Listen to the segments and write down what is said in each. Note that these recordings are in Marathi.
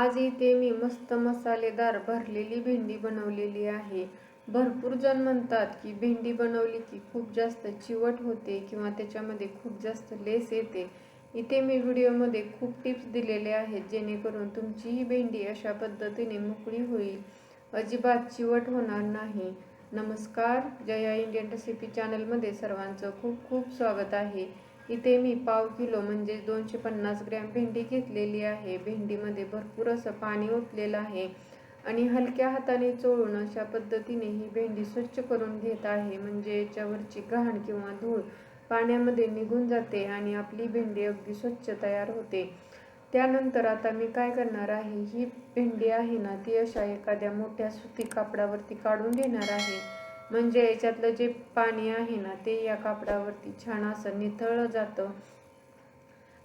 आज इथे मी मस्त मसालेदार भरलेली भेंडी बनवलेली आहे. भरपूर जण म्हणतात की भेंडी बनवली की खूप जास्त चिवट होते किंवा त्याच्यामध्ये खूप जास्त लेस येते. इथे मी व्हिडिओमध्ये खूप टिप्स दिलेले आहेत जेणेकरून तुमची ही भेंडी अशा पद्धतीने मोकळी होईल. अजिबात चिवट होणार नाही. नमस्कार जया इंडियन रेसिपी चॅनलमध्ये सर्वांचं खूप खूप स्वागत आहे. इथे मी पाव किलो म्हणजे दोनशे पन्नास ग्रॅम भेंडी घेतलेली आहे. भेंडीमध्ये भरपूर असं पाणी ओतलेलं आहे आणि हलक्या हाताने चोळून अशा पद्धतीने ही भेंडी स्वच्छ करून घेत आहे. म्हणजे याच्यावरची घाण किंवा धूळ पाण्यामध्ये निघून जाते आणि आपली भेंडी अगदी स्वच्छ तयार होते. त्यानंतर आता मी काय करणार आहे? ही भेंडी आहे ना ती अशा एखाद्या मोठ्या सुती कापडावरती काढून घेणार आहे. म्हणजे याच्यातलं जे पाणी आहे ना ते या कापडावरती छान असं निथळलं जातं.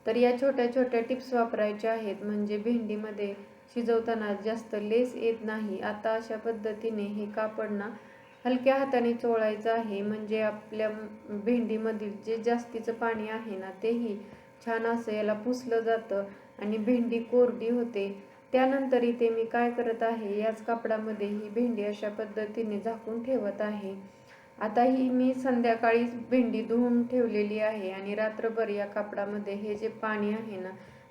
तर या छोट्या छोट्या टिप्स वापरायच्या आहेत. म्हणजे भेंडीमध्ये शिजवताना जास्त लेस येत नाही. आता अशा पद्धतीने हे कापड ना हलक्या हाताने चोळायचं आहे. म्हणजे आपल्या भेंडीमधील जे जास्तीचं पाणी आहे ना तेही छान असं याला पुसलं जातं आणि भेंडी कोरडी होते. त्यानंतर इथे मी काय करत आहे याच कापडामध्ये ही भेंडी अशा पद्धतीने झाकून ठेवत आहे. आता ही मी संध्याकाळी भेंडी धुवून ठेवलेली आहे आणि रात्रभर या कापडामध्ये हे जे पाणी आहे ना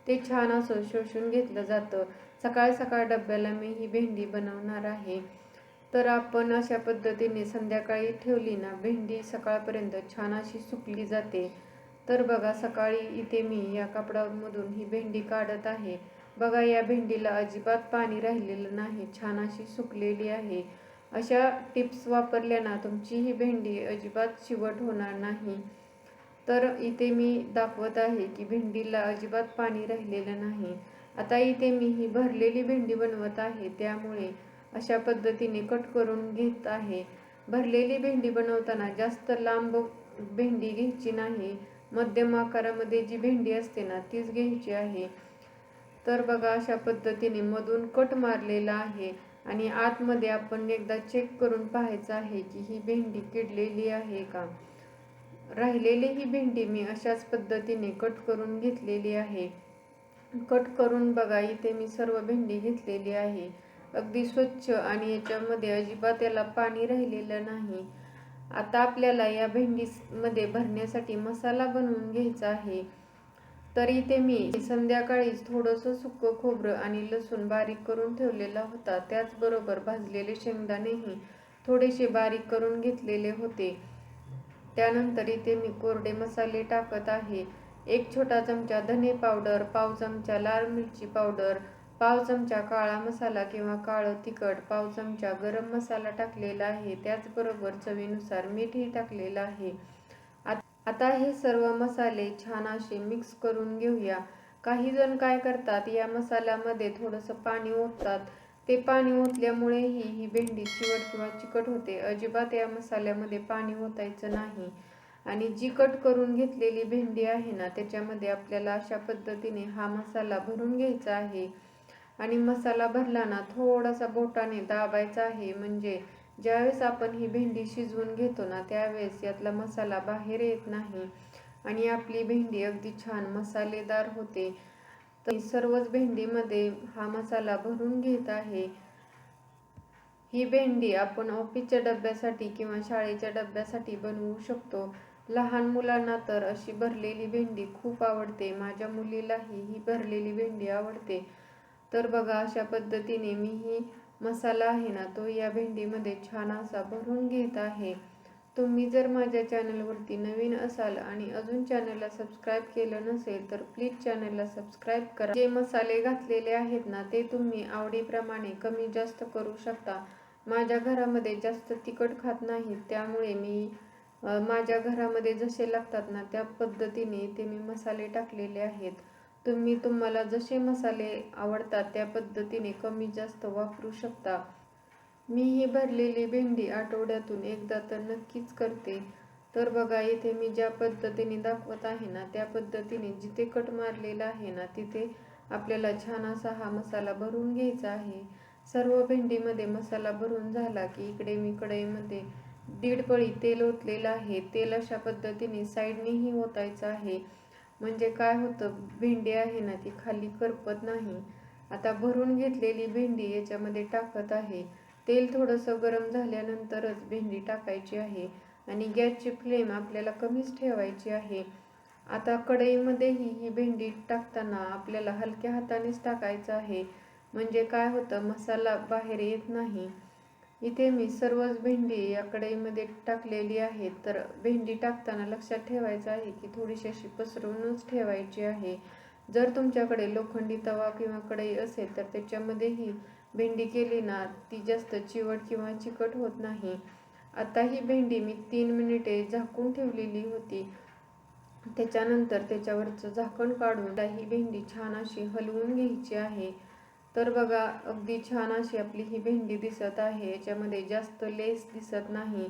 ते छान असं शोषून घेतलं जातं. सकाळ सकाळ डब्याला मी ही भेंडी बनवणार आहे. तर आपण अशा पद्धतीने संध्याकाळी ठेवली ना भेंडी सकाळपर्यंत छान अशी सुकली जाते. तर बघा सकाळी इथे मी या कापडामधून ही भेंडी काढत आहे. बघा या भेंडीला अजिबात पाणी राहिलेलं नाही. छान अशी सुकलेली आहे. अशा टिप्स वापरल्या ना तुमची ही भेंडी अजिबात चिवट होणार नाही. तर इथे मी दाखवत आहे की भेंडीला अजिबात पाणी राहिलेलं नाही. आता इथे मी ही भरलेली भेंडी बनवत आहे. त्यामुळे अशा पद्धतीने कट करून घेत आहे. भरलेली भेंडी बनवताना जास्त लांब भेंडी घ्यायची नाही. मध्यम आकारामध्ये जी भेंडी असते ना तीच घ्यायची आहे. तर बघा अशा पद्धतीने मधून कट मारलेला आहे आणि आतमध्ये आपण एकदा चेक करून पाहायचं आहे की ही भेंडी किडलेली आहे का? राहिलेली ही भेंडी मी अशाच पद्धतीने कट करून घेतलेली आहे. कट करून बघा इथे मी सर्व भेंडी घेतलेली आहे. अगदी स्वच्छ आणि याच्यामध्ये अजिबात याला पाणी राहिलेलं नाही. आता आपल्याला या भेंडीमध्ये भरण्यासाठी मसाला बनवून घ्यायचा आहे. तर इथे मी संध्याकाळीच थोडंसं सुकं खोबरं आणि लसूण बारीक करून ठेवलेला होता. त्याचबरोबर भाजलेले शेंगदाणेही थोडेसे बारीक करून घेतलेले होते. त्यानंतर इथे मी कोरडे मसाले टाकत आहे. एक छोटा चमचा धने पावडर पाव चमचा लाल मिरची पावडर पाव चमचा काळा मसाला किंवा काळं तिखट पाव चमचा गरम मसाला टाकलेला आहे. त्याचबरोबर चवीनुसार मीठही टाकलेलं आहे. आता हे सर्व मसाले छान असे मिक्स करून घेऊया. काही जण काय करतात या मसाल्यामध्ये थोडंसं पाणी ओततात. ते पाणी ओतल्यामुळेही ही भेंडी चिवट किंवा चिकट होते. अजिबात या मसाल्यामध्ये पाणी ओतायचं नाही. आणि जी कट करून घेतलेली भेंडी आहे ना त्याच्यामध्ये आपल्याला अशा पद्धतीने हा मसाला भरून घ्यायचा आहे. आणि मसाला भरला ना थोडासा बोटाने दाबायचा आहे. म्हणजे ज्यावेळेस आपण ही भेंडी शिजवून घेतो ना त्यावेळेस यातला मसाला बाहेर येत नाही आणि आपली भेंडी अगदी छान मसालेदार होते. तर सर्वच भेंडीमध्ये हा मसाला भरून घेत आहे. ही भेंडी आपण ऑफिसच्या डब्यासाठी किंवा शाळेच्या डब्यासाठी बनवू शकतो. लहान मुलांना तर अशी भरलेली भेंडी खूप आवडते. माझ्या मुलीलाही ही भरलेली भेंडी आवडते. तर बघा अशा पद्धतीने मी ही मसाला आहे ना तो या भेंडीमध्ये छान असा भरून घेत आहे. तुम्ही जर माझ्या चॅनलवरती नवीन असाल आणि अजून चॅनलला सबस्क्राईब केलं नसेल तर प्लीज चॅनलला सबस्क्राईब करा. जे मसाले घातलेले आहेत ना ते तुम्ही आवडीप्रमाणे कमी जास्त करू शकता. माझ्या घरामध्ये जास्त तिखट खात नाहीत त्यामुळे मी माझ्या घरामध्ये जसे लागतात ना त्या पद्धतीने ते मी मसाले टाकलेले आहेत. तुम्ही तुम्हाला जसे मसाले आवडतात त्या पद्धतीने कमी जास्त वापरू शकता. मी ही भरलेली भेंडी आठवड्यातून एकदा तर नक्कीच करते. तर बघा इथे मी ज्या पद्धतीने दाखवत आहे ना त्या पद्धतीने जिथे कट मारलेला आहे ना तिथे आपल्याला छान असा हा मसाला भरून घ्यायचा आहे. सर्व भेंडीमध्ये मसाला भरून झाला की इकडे मी कढईमध्ये दीड पळी तेल ओतलेलं आहे. तेल अशा पद्धतीने साईडनेही ओतायचं आहे. म्हणजे काय होतं भेंडी आहे ना ती खाली करपत नाही. आता भरून घेतलेली भेंडी याच्यामध्ये टाकत आहे. तेल थोडंसं गरम झाल्यानंतरच भेंडी टाकायची आहे आणि गॅसची फ्लेम आपल्याला कमीच ठेवायची आहे. आता कढईमध्येही ही भेंडी टाकताना आपल्याला हलक्या हातानेच टाकायचं आहे. म्हणजे काय होतं मसाला बाहेर येत नाही. इथे मी सर्वच भेंडी या कढईमध्ये टाकलेली आहे. तर भेंडी टाकताना लक्षात ठेवायचं आहे की थोडीशी अशी पसरवूनच ठेवायची आहे. जर तुमच्याकडे लोखंडी तवा किंवा कढई असेल तर त्याच्यामध्येही भेंडी केली ना ती जास्त चिवट किंवा चिकट होत नाही. आता ही भेंडी मी तीन मिनिटे झाकून ठेवलेली होती. त्याच्यानंतर त्याच्यावरचं झाकण काढून ही भेंडी छान अशी हलवून घ्यायची आहे. तर बघा अगदी छान अशी आपली ही भेंडी दिसत आहे. याच्यामध्ये जास्त लेस दिसत नाही.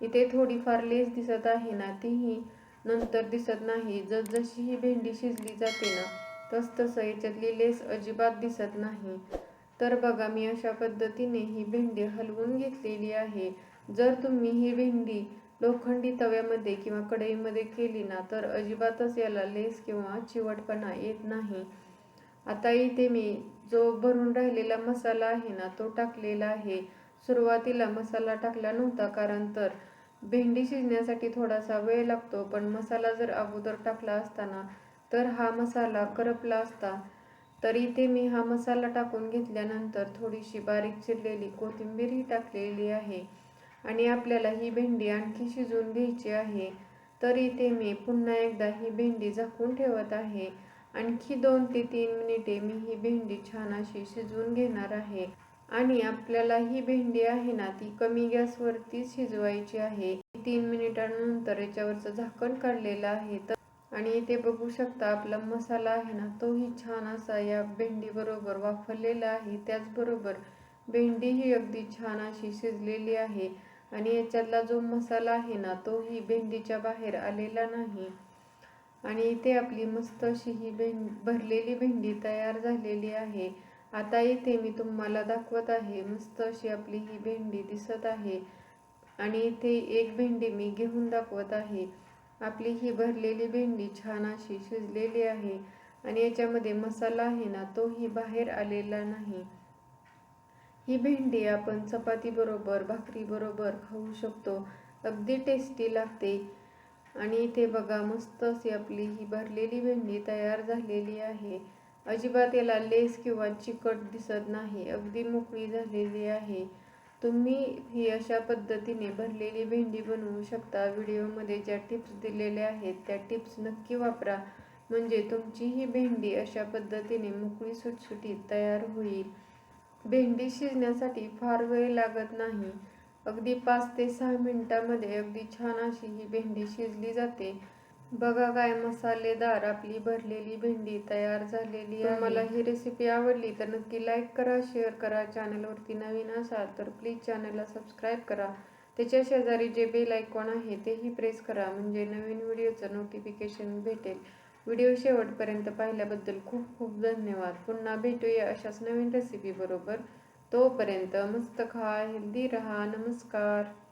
इथे थोडीफार लेस दिसत आहे ना तीही नंतर दिसत नाही. जसजशी ही भेंडी शिजली जाते ना तस तसं याच्यातली लेस अजिबात दिसत नाही. तर बघा मी अशा पद्धतीने ही भेंडी हलवून घेतलेली आहे. जर तुम्ही ही भेंडी लोखंडी तव्यामध्ये किंवा कढईमध्ये केली ना तर अजिबातच याला लेस किंवा चिवटपणा येत नाही. आता इथे मी जो भरून राहिलेला मसाला आहे ना तो टाकलेला आहे. सुरुवातीला मसाला टाकला नव्हता कारण तर भेंडी शिजण्यासाठी थोडासा वेळ लागतो पण मसाला जर अगोदर टाकला असताना तर हा मसाला करपला असता. तर इथे मी हा मसाला टाकून घेतल्यानंतर थोडीशी बारीक चिरलेली कोथिंबीरही टाकलेली आहे. आणि आपल्याला ही भेंडी आणखी शिजवून घ्यायची आहे. तर इथे मी पुन्हा एकदा ही भेंडी झाकून ठेवत आहे. आणखी दोन ते तीन मिनिटे मी ही भेंडी छान अशी शिजवून घेणार आहे. आणि आपल्याला ही भेंडी आहे ना ती कमी गॅसवरती शिजवायची आहे. तीन मिनिटांनंतर याच्यावरचं झाकण काढलेलं आहे. तर आणि इथे बघू शकता आपला मसाला आहे ना तोही छान असा या भेंडी बरोबर वाफरलेला आहे. त्याचबरोबर भेंडी ही अगदी छान अशी शिजलेली आहे. आणि याच्यातला जो मसाला आहे ना तोही भेंडीच्या बाहेर आलेला नाही. आणि इथे आपली मस्त अशी ही भें भरलेली भेंडी तयार झालेली आहे. आता इथे मी तुम्हाला दाखवत आहे मस्त अशी आपली ही भेंडी दिसत आहे. आणि इथे एक भेंडी मी घेऊन दाखवत आहे. आपली ही भरलेली भेंडी छान अशी शिजलेली आहे. आणि याच्यामध्ये मसाला आहे ना तोही बाहेर आलेला नाही. ही भेंडी आपण चपाती बरोबर भाकरी बरोबर खाऊ शकतो. अगदी टेस्टी लागते. आणि इथे बघा मस्त अशी आपली ही भरलेली भेंडी तयार झालेली आहे. अजिबात याला लेस किंवा चिकट दिसत नाही अगदी मोकळी झालेली आहे. तुम्ही ही अशा पद्धतीने भरलेली भेंडी बनवू शकता. व्हिडिओमध्ये ज्या टिप्स दिलेल्या आहेत त्या टिप्स नक्की वापरा. म्हणजे तुमची ही भेंडी अशा पद्धतीने मोकळी सुटसुटीत तयार होईल. भेंडी शिजण्यासाठी फार वेळ लागत नाही. अगदी पाच ते सहा मिनटामध्ये अगदी छान अशी ही भेंडी शिजली जाते. बघा काय मसालेदार आपली भरलेली भेंडी तयार झालेली आहे. मला ही रेसिपी आवडली तर नक्की लाईक करा शेअर करा चॅनलवरती नवीन असाल तर प्लीज चॅनलला सबस्क्राईब करा. त्याच्या शेजारी जे बेल आयकॉन आहे तेही प्रेस करा म्हणजे नवीन व्हिडिओचं नोटिफिकेशन भेटेल. व्हिडिओ शेवटपर्यंत पाहिल्याबद्दल खूप खूप धन्यवाद. पुन्हा भेटूया अशाच नवीन रेसिपी बरोबर. तोपर्यंत मस्त खा हेल्दी रहा नमस्कार.